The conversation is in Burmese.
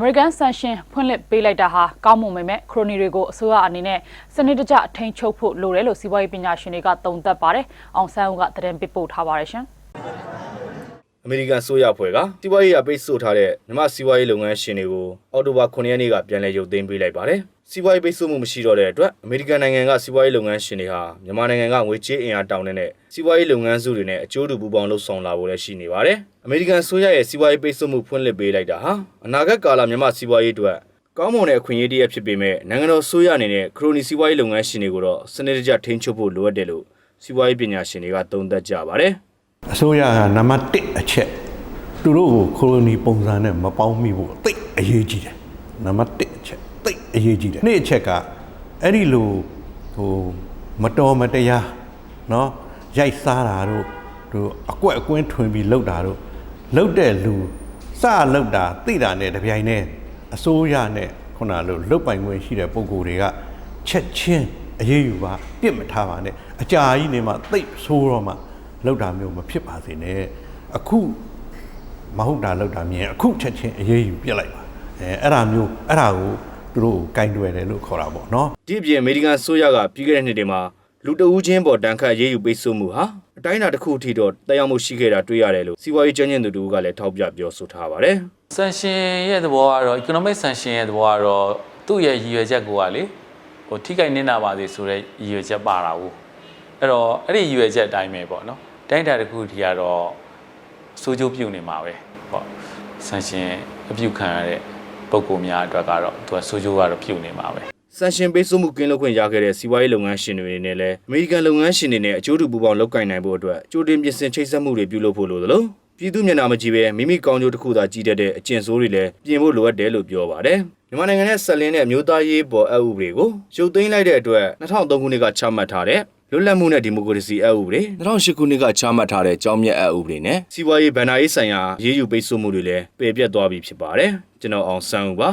အမေရိကန်ဆန်ရှင်ဖွင့်လှစ်ပေးလိုက်တာဟာကောင်းမွန်ပေမဲ့ခရိုနီတွေကိုအစိုးရအနေနဲ့စနစ်တကျအထိန်းချုပ်ဖို့လိုတယ်လို့စီးပွားရေးပညာရှင်တွေကသုံးသပ်ပါတယ်။အောင်ဆန်းဦးကသတင်းပေးပို့ထားပါတယ်ရှင်။ အမေရိကန်ဆိုရဖွဲ့ကစီးပွားရေးအပိတ်ဆို့ထားတဲ့မြန်မာစီးပွားရေးလုပ်ငန်းရှင်တွေကိုအော်တိုဘာ9ရက်နေ့ကပြန်လည်ရုပ်သိမ်းပေးလိုက်ပါတယ်။စီးပွားရေးပိတ်ဆို့မှုမရှိတော့တဲ့အတွက်အမေရိကန်နိုင်ငံကစီးပွားရေးလုပ်ငန်းရှင်တွေဟာမြန်မာနိုင်ငံကငွေကြေးအင်အားတောင်းတဲ့စီးပွားရေးလုပ်ငန်းစုတွေနဲ့အကျိုးတူပူးပေါင်းလှုပ်ဆောင်လာဖို့လည်းရှိနေပါတယ်။အမေရိကန်ဆိုရရဲ့စီးပွားရေးပိတ်ဆို့မှုဖွင့်လှစ်ပေးလိုက်တာဟာအနာဂတ်ကာလမြန်မာစီးပွားရေးအတွက်ကောင်းမွန်တဲ့အခွင့်အရေးတစ်ရပ်ဖြစ်ပေမဲ့နိုင်ငံတော်ဆိုရအနေနဲ့ခရိုနီစီးပွားရေးလုပ်ငန်းရှင်တွေကိုတော့စနစ်တကျထိန်းချုပ်ဖို့လိုအပ်တယ်လို့စီးပွားရေးပညာရှင်တွေကသုံးသပ်ကြပါတယ်။ အစိုးရကနံပါတ်1အချက်သူတို့ကိုခရိုနီပုံစံနဲ့မပေါင်းမိဖို့သိပ်အရေးကြီးတယ်နံပါတ်1အချက်သိပ်အရေးကြီးတယ်နေ့အချက်ကအဲ့ဒီလိုဟိုမတော်မတရားเนาะရိုက်စားတာတို့သူအကွက်အကွင်းထွင်ပြီးလှုပ်တာတို့လှုပ်တဲ့လူစလှုပ်တာသိတာနဲ့တပြိုင်တည်းအစိုးရနဲ့ခုနလိုလှုပ်ပိုင်ခွင့်ရှိတဲ့ပုံကိုယ်တွေကချက်ချင်းအရေးယူပါပြစ်မထားပါနဲ့အကြာကြီးနေမှသိပ်ဆိုးတော့မှ လောက်တာမျိုးမဖြစ်ပါစေနဲ့အခုမဟုတ်တာလောက်တာမြင်အခုချက်ချင်းအရေးယူပြစ်လိုက်ပါအဲအဲ့ဒါမျိုးအဲ့ဒါကိုသူတို့ကိုကင်တွယ်တယ်လို့ခေါ်တာပေါ့နော်ဒီအပြင်အမေရိကန်ဆိုရကပြီးခဲ့တဲ့နှစ်တွေမှာလူတဦးချင်းပေါ်တန်ခတ်ရေးယူပိတ်ဆို့မှုဟာအတိုင်းအတာတစ်ခုအထိတော့တရားမှုရှိခဲ့တာတွေ့ရတယ်လို့စီးပွားရေးကျန်းကျင်သူတို့ကလည်းထောက်ပြပြောဆိုထားပါတယ်ဆန်ရှင်ရဲ့သဘောကတော့ economic sanction ရဲ့သဘောကတော့သူ့ရဲ့ရည်ရွယ်ချက်ကိုကလေဟိုထိခိုက်နစ်နာပါစေဆိုတဲ့ရည်ရွယ်ချက်ပါတာကိုအဲ့တော့အဲ့ဒီရည်ရွယ်ချက်အတိုင်းပဲပေါ့နော် တိုင်းတာတစ်ခုထိကတော့စိုးကျိုးပြုနေမှာပဲပေါ့ဆန်ရှင်အပြုခံရတဲ့ပုံကိုများအတွက်ကတော့သူကစိုးကျိုးကတော့ပြုနေမှာပဲဆန်ရှင်ပိတ်ဆို့မှုကင်းလွတ်ခွင့်ရခဲ့တဲ့စီးပွားရေးလုပ်ငန်းရှင်တွေနဲ့လည်းအမေရိကန်လုပ်ငန်းရှင်တွေနဲ့အကျိုးတူပူးပေါင်းလုပ်ကိုင်နိုင်ဖို့အတွက်ကြိုတင်ပြင်ဆင်ချိတ်ဆက်မှုတွေပြုလုပ်ဖို့လိုသလိုပြည်သူမျက်နှာမကြည့်ပဲမိမိကောင်းကျိုးတစ်ခုသာကြည့်တတ်တဲ့အကျင့်ဆိုးတွေလည်းပြင်ဖို့လိုအပ်တယ်လို့ပြောပါတယ်မြန်မာနိုင်ငံနဲ့ဆက်လင်းတဲ့အမျိုးသားရေးပေါ်အဥပဒေကိုရုပ်သိမ်းလိုက်တဲ့အတွက်2003ခုနှစ်ကချမှတ်ထားတဲ့ လွတ်လပ်မှုနဲ့ဒီမိုကရေစီအဥပဒေ2008ခုနှစ်ကချမှတ်ထားတဲ့ကြောင်းမြတ်အဥပဒေနဲ့စီးပွားရေးဗန်နာရေးဆိုင်ရာရေးယူပိတ်ဆို့မှုတွေလည်းပယ်ပြတ်သွားပြီဖြစ်ပါတယ်ကျွန်တော်အောင်ဆန်းဦးပါ